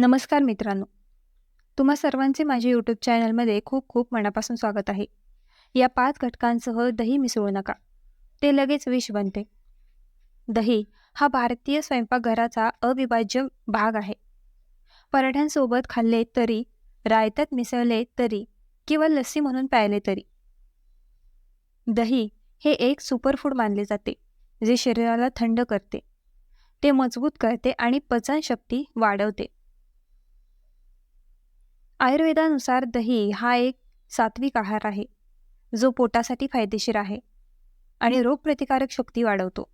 नमस्कार मित्रांनो. तुम्हा सर्वांचे माझ्या यूट्यूब चॅनलमध्ये खूप खूप मनापासून स्वागत आहे. या पाच घटकांसह दही मिसळू नका. ते लगेच विष बनते. दही हा भारतीय स्वयंपाकघराचा अविभाज्य भाग आहे. पराठ्यांसोबत खाल्ले तरी रायतात मिसळले तरी किंवा लस्सी म्हणून प्यायले तरी. दही हे एक सुपरफूड मानले जाते जे शरीराला थंड करते. ते मजबूत करते आणि पचनशक्ती वाढवते. आयुर्वेदानुसार दही हा एक सात्विक आहार आहे. जो पोटासाठी फायदेशीर आहे आणि रोगप्रतिकारक शक्ती वाढवतो.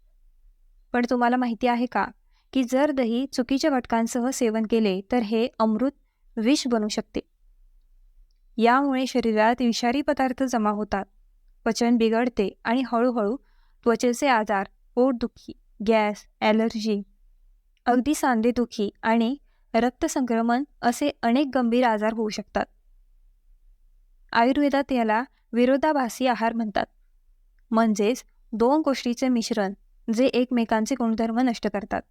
पण तुम्हाला माहिती आहे का की जर दही चुकीच्या घटकांसह सेवन केले तर हे अमृत विष बनू शकते. यामुळे शरीरात विषारी पदार्थ जमा होतात. पचन बिघडते आणि हळूहळू त्वचेचे आजार पोटदुखी गॅस ॲलर्जी अगदी सांधेदुखी आणि रक्तसंक्रमण असे अनेक गंभीर आजार होऊ शकतात. आयुर्वेदात याला विरोधाभासी आहार म्हणतात. म्हणजेच दोन गोष्टीचे मिश्रण जे एकमेकांचे गुणधर्म नष्ट करतात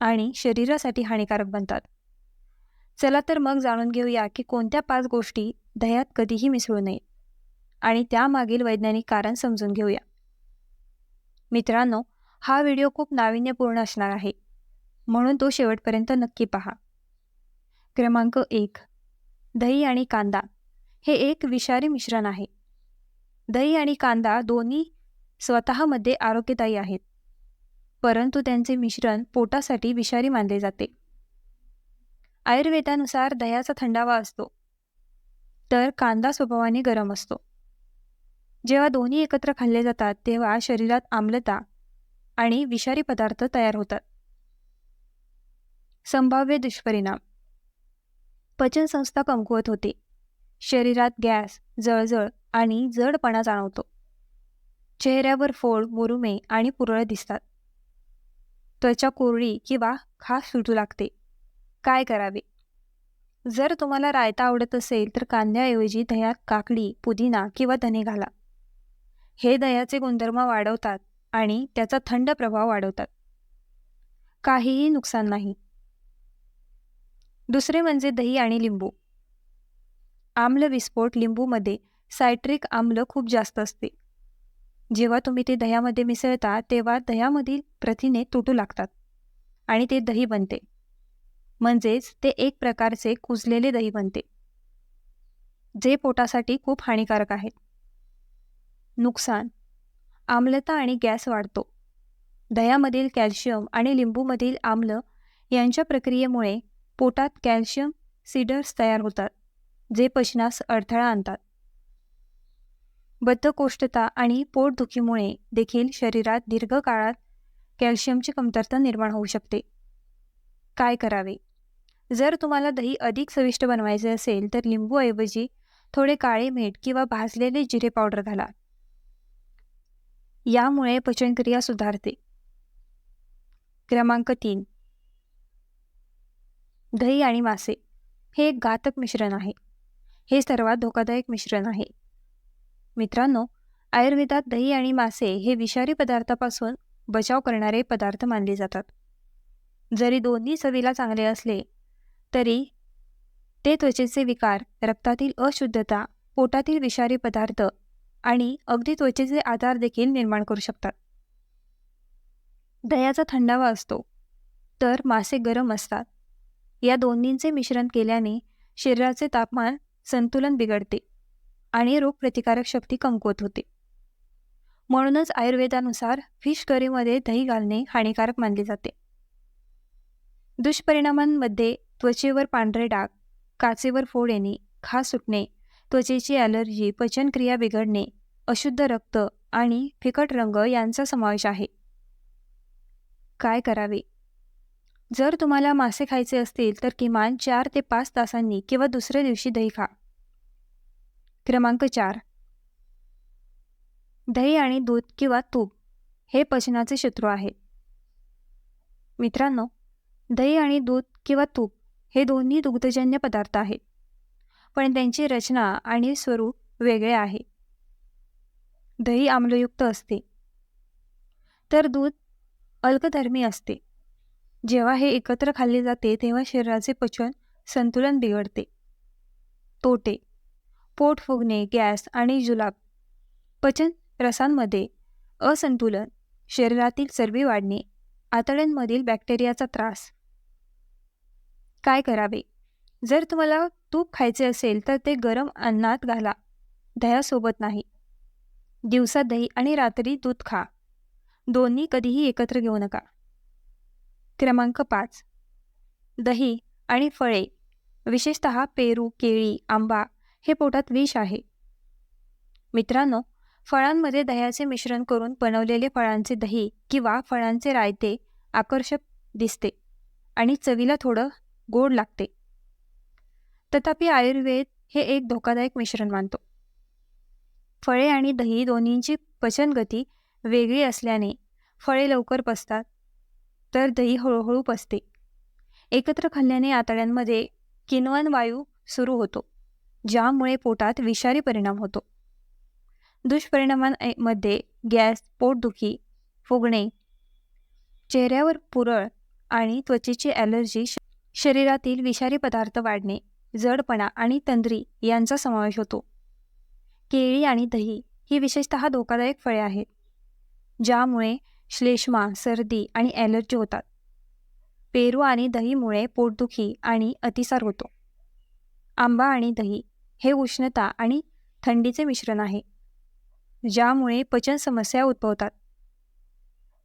आणि शरीरासाठी हानिकारक बनतात. चला तर मग जाणून घेऊया की कोणत्या पाच गोष्टी दह्यात कधीही मिसळू नये आणि त्यामागील वैज्ञानिक कारण समजून घेऊया. मित्रांनो हा व्हिडिओ खूप नाविन्यपूर्ण असणार आहे. म्हणून तो शेवटपर्यंत नक्की पहा. क्रमांक एक. दही आणि कांदा. हे एक विषारी मिश्रण आहे. दही आणि कांदा दोन्ही स्वतःमध्ये आरोग्यदायी आहेत. परंतु त्यांचे मिश्रण पोटासाठी विषारी मानले जाते. आयुर्वेदानुसार दह्याचा थंडावा असतो. तर कांदा स्वभावाने गरम असतो. जेव्हा दोन्ही एकत्र खाल्ले जातात तेव्हा शरीरात आम्लता आणि विषारी पदार्थ तयार होतात. संभाव्य दुष्परिणाम. पचनसंस्था कमकुवत होते. शरीरात गॅस जळजळ आणि जडपणा जाणवतो. चेहऱ्यावर फोड मुरुमे आणि पुरळ दिसतात. त्वचा कोरडी किंवा खास सुटू लागते. काय करावे? जर तुम्हाला रायता आवडत असेल तर कांद्याऐवजी दह्यात काकडी पुदिना किंवा धने घाला. हे दह्याचे गुणधर्म वाढवतात आणि त्याचा थंड प्रभाव वाढवतात. काहीही नुकसान नाही. दुसरे म्हणजे दही आणि लिंबू. आम्ल विस्फोट लिंबूमध्ये सायट्रिक आम्ल खूप जास्त असते. जेव्हा तुम्ही ते दह्यामध्ये मिसळता तेव्हा दह्यामधील प्रथिने तुटू लागतात आणि ते दही बनते. म्हणजेच ते एक प्रकारचे कुजलेले दही बनते जे पोटासाठी खूप हानिकारक आहेत नुकसान. आम्लता आणि गॅस वाढतो. दह्यामधील कॅल्शियम आणि लिंबूमधील आम्ल यांच्या प्रक्रियेमुळे पोटात कॅल्शियम सिडर्स तयार होतात जे पचनास अडथळा आणतात. बद्धकोष्ठता आणि पोटदुखीमुळे देखील शरीरात दीर्घकाळात कॅल्शियमची कमतरता निर्माण होऊ शकते. काय करावे? जर तुम्हाला दही अधिक चविष्ट बनवायचे असेल तर लिंबूऐवजी थोडे काळे मीठ किंवा भाजलेले जिरे पावडर घाला. यामुळे पचनक्रिया सुधारते. क्रमांक तीन. दही आणि मासे हे एक घातक मिश्रण आहे. हे सर्वात धोकादायक मिश्रण आहे. मित्रांनो आयुर्वेदात दही आणि मासे हे विषारी पदार्थापासून बचाव करणारे पदार्थ मानले जातात. जरी दोन्ही चवीला चांगले असले तरी ते त्वचेचे विकार रक्तातील अशुद्धता पोटातील विषारी पदार्थ आणि अगदी त्वचेचे आजार देखील निर्माण करू शकतात. दह्याचा थंडावा असतो तर मासे गरम असतात. या दोन्हींचे मिश्रण केल्याने शरीराचे तापमान संतुलन बिघडते आणि रोगप्रतिकारक शक्ती कमकुवत होते. म्हणूनच आयुर्वेदानुसार फिश करीमध्ये दही घालणे हानिकारक मानले जाते. दुष्परिणामांमध्ये त्वचेवर पांढरे डाग काचेवर फोड येणे खास सुटणे त्वचेची ॲलर्जी पचनक्रिया बिघडणे अशुद्ध रक्त आणि फिकट रंग यांचा समावेश आहे. काय करावे? जर तुम्हाला मासे खायचे असतील तर किमान चार ते पाच तासांनी किंवा दुसऱ्या दिवशी दही खा. क्रमांक चार. दही आणि दूध किंवा तूप हे पचनाचे शत्रू आहेत मित्रांनो दही आणि दूध किंवा तूप हे दोन्ही दुग्धजन्य पदार्थ आहेत पण त्यांची रचना आणि स्वरूप वेगळे आहे. दही आम्लयुक्त असते. तर दूध अल्कधर्मी असते. जेव्हा हे एकत्र खाल्ले जाते तेव्हा शरीराचे पचन संतुलन बिघडते. तोटे पोट फुगणे गॅस आणि जुलाब पचन रसांमध्ये असंतुलन शरीरातील चरबी वाढणे आतड्यांमधील बॅक्टेरियाचा त्रास. काय करावे? जर तुम्हाला तूप खायचे असेल तर ते गरम अन्नात घाला. दह्यासोबत नाही. दिवसा दही आणि रात्री दूध खा. दोन्ही कधीही एकत्र घेऊ नका. क्रमांक पाच. दही आणि फळे विशेषत पेरू केळी आंबा हे पोटात विष आहे. मित्रांनो फळांमध्ये दह्याचे मिश्रण करून बनवलेले फळांचे दही किंवा फळांचे रायते आकर्षक दिसते आणि चवीला थोडं गोड लागते. तथापि आयुर्वेद हे एक धोकादायक मिश्रण मानतो. फळे आणि दही दोन्हींची पचनगती वेगळी असल्याने फळे लवकर पचतात तर दही हळूहळू पसते एकत्र खाल्ल्याने आतड्यांमध्ये किनवन वायू सुरू होतो ज्यामुळे पोटात विषारी परिणाम होतो. दुष्परिणामांमध्ये गॅस पोटदुखी फुगणे चेहऱ्यावर पुरळ आणि त्वचेची ॲलर्जी शरीरातील विषारी पदार्थ वाढणे जडपणा आणि तंद्री यांचा समावेश होतो. केळी आणि दही ही विशेषतः धोकादायक फळे आहेत ज्यामुळे श्लेष्मा सर्दी आणि ॲलर्जी होतात. पेरू आणि दहीमुळे पोटदुखी आणि अतिसार होतो. आंबा आणि दही हे उष्णता आणि थंडीचे मिश्रण आहे ज्यामुळे पचन समस्या उद्भवतात.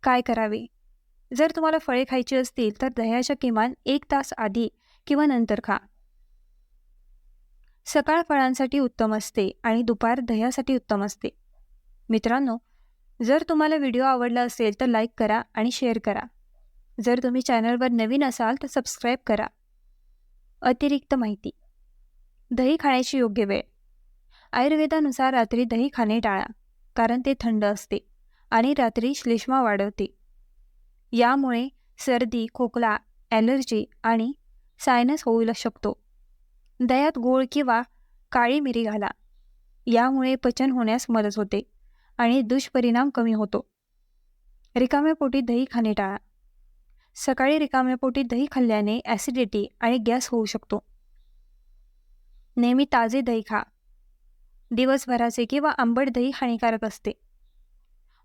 काय करावे? जर तुम्हाला फळे खायची असतील तर दह्याच्या किमान एक तास आधी किंवा नंतर खा. सकाळ फळांसाठी उत्तम असते आणि दुपार दह्यासाठी उत्तम असते. मित्रांनो जर तुम्हाला व्हिडिओ आवडला असेल तर लाईक करा आणि शेअर करा. जर तुम्ही चॅनलवर नवीन असाल तर सबस्क्राईब करा. अतिरिक्त माहिती. दही खाण्याची योग्य वेळ. आयुर्वेदानुसार रात्री दही खाणे टाळा कारण ते थंड असते आणि रात्री श्लेष्मा वाढवते. यामुळे सर्दी खोकला ॲलर्जी आणि सायनस होऊ शकतो. दह्यात गोळ किंवा काळी मिरी घाला. यामुळे पचन होण्यास मदत होते. आणि दुष्परिणाम कमी होतो. रिकाम्या पोटी दही खाणे टाळा. सकाळी रिकाम्या पोटी दही खाल्ल्याने ॲसिडिटी आणि गॅस होऊ शकतो. नेहमी ताजे दही खा. दिवसभराचे किंवा आंबट दही हानिकारक असते.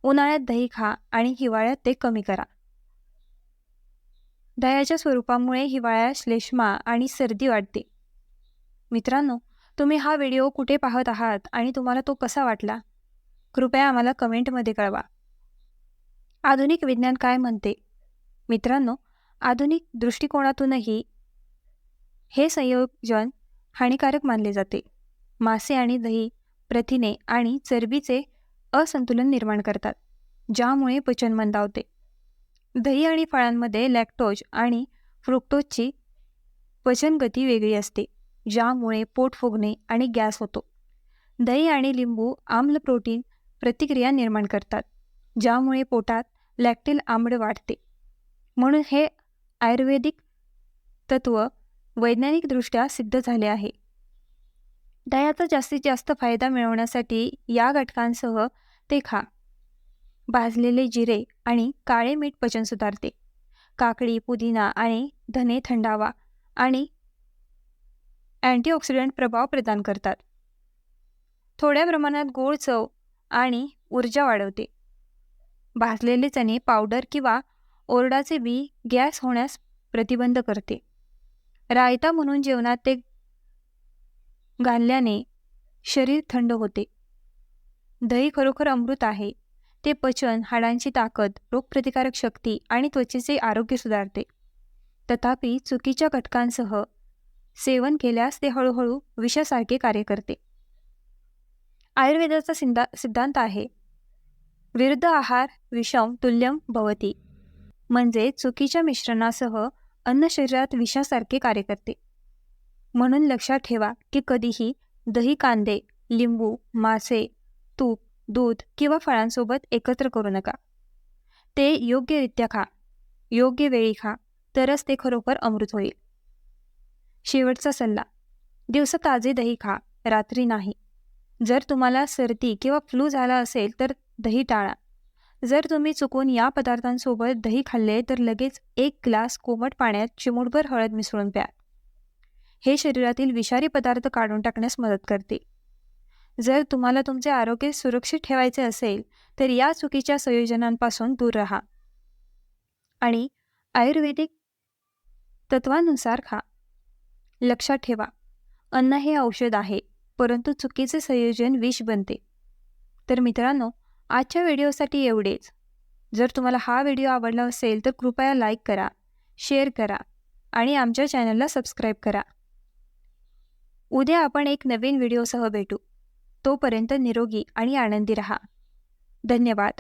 उन्हाळ्यात दही खा आणि हिवाळ्यात ते कमी करा. दह्याच्या स्वरूपामुळे हिवाळ्यात श्लेष्मा आणि सर्दी वाढते. मित्रांनो तुम्ही हा व्हिडिओ कुठे पाहत आहात आणि तुम्हाला तो कसा वाटला? कृपया आम्हाला कमेंटमध्ये कळवा. आधुनिक विज्ञान काय म्हणते? मित्रांनो आधुनिक दृष्टिकोनातूनही हे संयोजन हानिकारक मानले जाते. मासे आणि दही प्रथिने आणि चरबीचे असंतुलन निर्माण करतात ज्यामुळे पचन मंदावते. दही आणि फळांमध्ये लॅक्टोज आणि फ्रुक्टोजची पचनगती वेगळी असते ज्यामुळे पोट फुगणे आणि गॅस होतो. दही आणि लिंबू आम्ल प्रोटीन प्रतिक्रिया निर्माण करतात ज्यामुळे पोटात लॅक्टिल आंबड वाढते. म्हणून हे आयुर्वेदिक तत्व वैज्ञानिकदृष्ट्या सिद्ध झाले आहे. दह्याचा जास्तीत जास्त फायदा मिळवण्यासाठी या घटकांसह ते खा. भाजलेले जिरे आणि काळे मीठ पचन सुधारते. काकडी पुदिना आणि धने थंडावा आणि अँटीऑक्सिडंट प्रभाव प्रदान करतात. थोड्या प्रमाणात गोड चव आणि ऊर्जा वाढवते. भाजलेले चणे पावडर किंवा ओरडाचे बी गॅस होण्यास प्रतिबंध करते. रायता म्हणून जेवणात ते घालल्याने शरीर थंड होते. दही खरोखर अमृत आहे. ते पचन हाडांची ताकद रोगप्रतिकारक शक्ती आणि त्वचेचे आरोग्य सुधारते. तथापि चुकीच्या घटकांसह सेवन केल्यास ते हळूहळू विषासारखे कार्य करते. आयुर्वेदाचा सिद्धा सिद्धांत आहे. विरुद्ध आहार विषम तुल्यम भवती. म्हणजे चुकीच्या मिश्रणासह अन्न शरीरात विषासारखे कार्य करते. म्हणून लक्षात ठेवा की कधीही दही कांदे लिंबू मासे तूप दूध किंवा फळांसोबत एकत्र करू नका. ते योग्यरित्या खा. योग्य वेळी खा. तरच ते खरोखर अमृत होईल. शेवटचा सल्ला. दिवसा ताजे दही खा. रात्री नाही. जर तुम्हाला सर्दी किंवा फ्लू झाला असेल तर दही टाळा. जर तुम्ही चुकून या पदार्थांसोबत दही खाल्ले तर लगेच एक ग्लास कोमट पाण्यात चिमूटभर हळद मिसळून प्या. हे शरीरातील विषारी पदार्थ काढून टाकण्यास मदत करते. जर तुम्हाला तुमचे आरोग्य सुरक्षित ठेवायचे असेल तर या चुकीच्या संयोजनांपासून दूर राहा. आणि आयुर्वेदिक तत्वानुसार खा. लक्षात ठेवा अन्न हे औषध आहे. परंतु चुकीचे संयोजन विष बनते. तर मित्रांनो आजच्या व्हिडिओसाठी एवढेच. जर तुम्हाला हा व्हिडिओ आवडला असेल तर कृपया लाईक करा शेअर करा आणि आमच्या चॅनलला सबस्क्राईब करा. उद्या आपण एक नवीन व्हिडिओसह भेटू. तोपर्यंत निरोगी आणि आनंदी रहा. धन्यवाद.